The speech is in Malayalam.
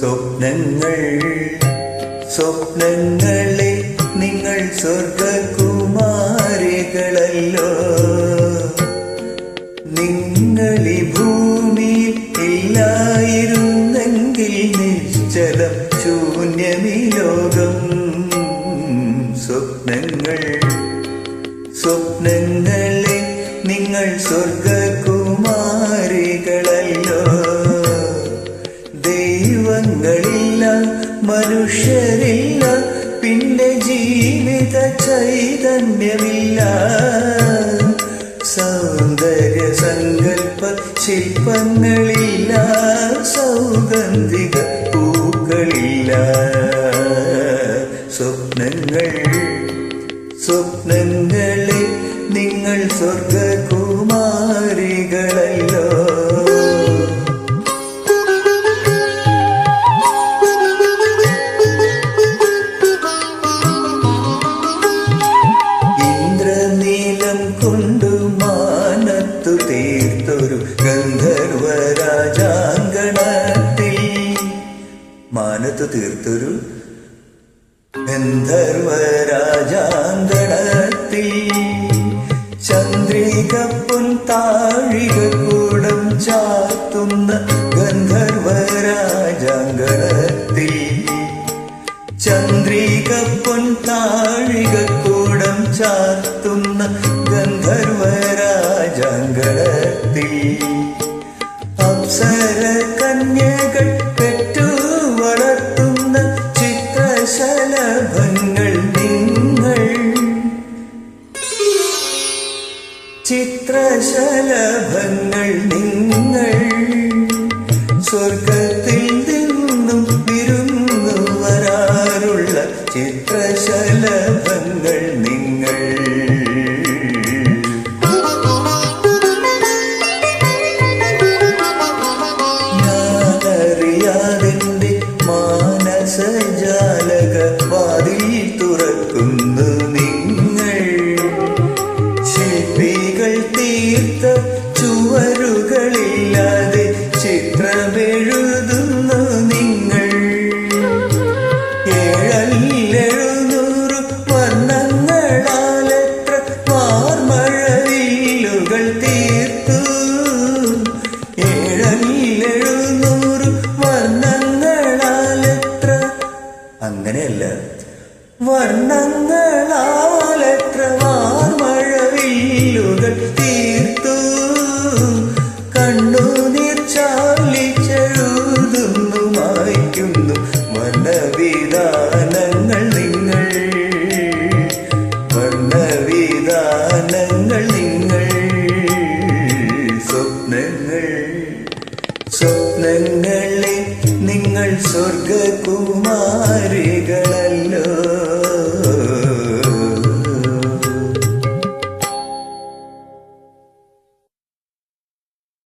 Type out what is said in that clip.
സ്വപ്നങ്ങൾ സ്വപ്നങ്ങളെ നിങ്ങൾ സ്വർഗകുമാരികളല്ലോ. നിങ്ങൾ ഈ ഭൂമിയിൽ ഇല്ലായിരുന്നെങ്കിൽ നിശ്ചലം ശൂന്യമിലോകം സ്വപ്നങ്ങൾ സ്വപ്നങ്ങളെ നിങ്ങൾ സ്വർഗകുമാരികളല്ലോ മനുഷ്യരില്ല പിന്നെ ജീവിത ചൈതന്യമില്ല. സൗന്ദര്യ സങ്കല്പ ശില്പങ്ങളില്ല സൗഗന്ധിക പൂക്കളില്ല. സ്വപ്നങ്ങൾ സ്വപ്നങ്ങളിൽ നിങ്ങൾ സ്വർഗകുമാരികളല്ലോ കൊണ്ടു മാനത്തു തീർത്തൊരു ഗന്ധർവ രാജാങ്കണത്തിൽ മാനത്തു തീർത്തൊരു ഗന്ധർവ രാജാങ്കണത്തിൽ ചന്ദ്രിക പൊൻ താഴിക കൂടം ചാത്തുന്ന ഗന്ധർവ രാജാങ്കണത്തിൽ ചന്ദ്രിക പൊൻ താഴിക രാജാങ്കണത്തിൽ അപ്സര കന്യകൾ പെറ്റു വളർത്തുന്ന ചിത്രശലഭങ്ങൾ നിങ്ങൾ. ചിത്രശലഭങ്ങൾ നിങ്ങൾ. സ്വർഗത്തിൽ അങ്ങനെയല്ല. വർണങ്ങളാലത്ര വാർമഴവില്ലുകൾ തീർത്തു. കണ്ണുനീർ ചാലിച്ചെഴുതുന്നു മായ്ക്കുന്നു വർണവിധാനങ്ങൾ നിങ്ങൾ. വർണവിധാനങ്ങൾ നിങ്ങൾ. സ്വപ്നങ്ങൾ സ്വപ്നങ്ങളെ നിങ്ങൾ സ്വർഗകുമാരികൾ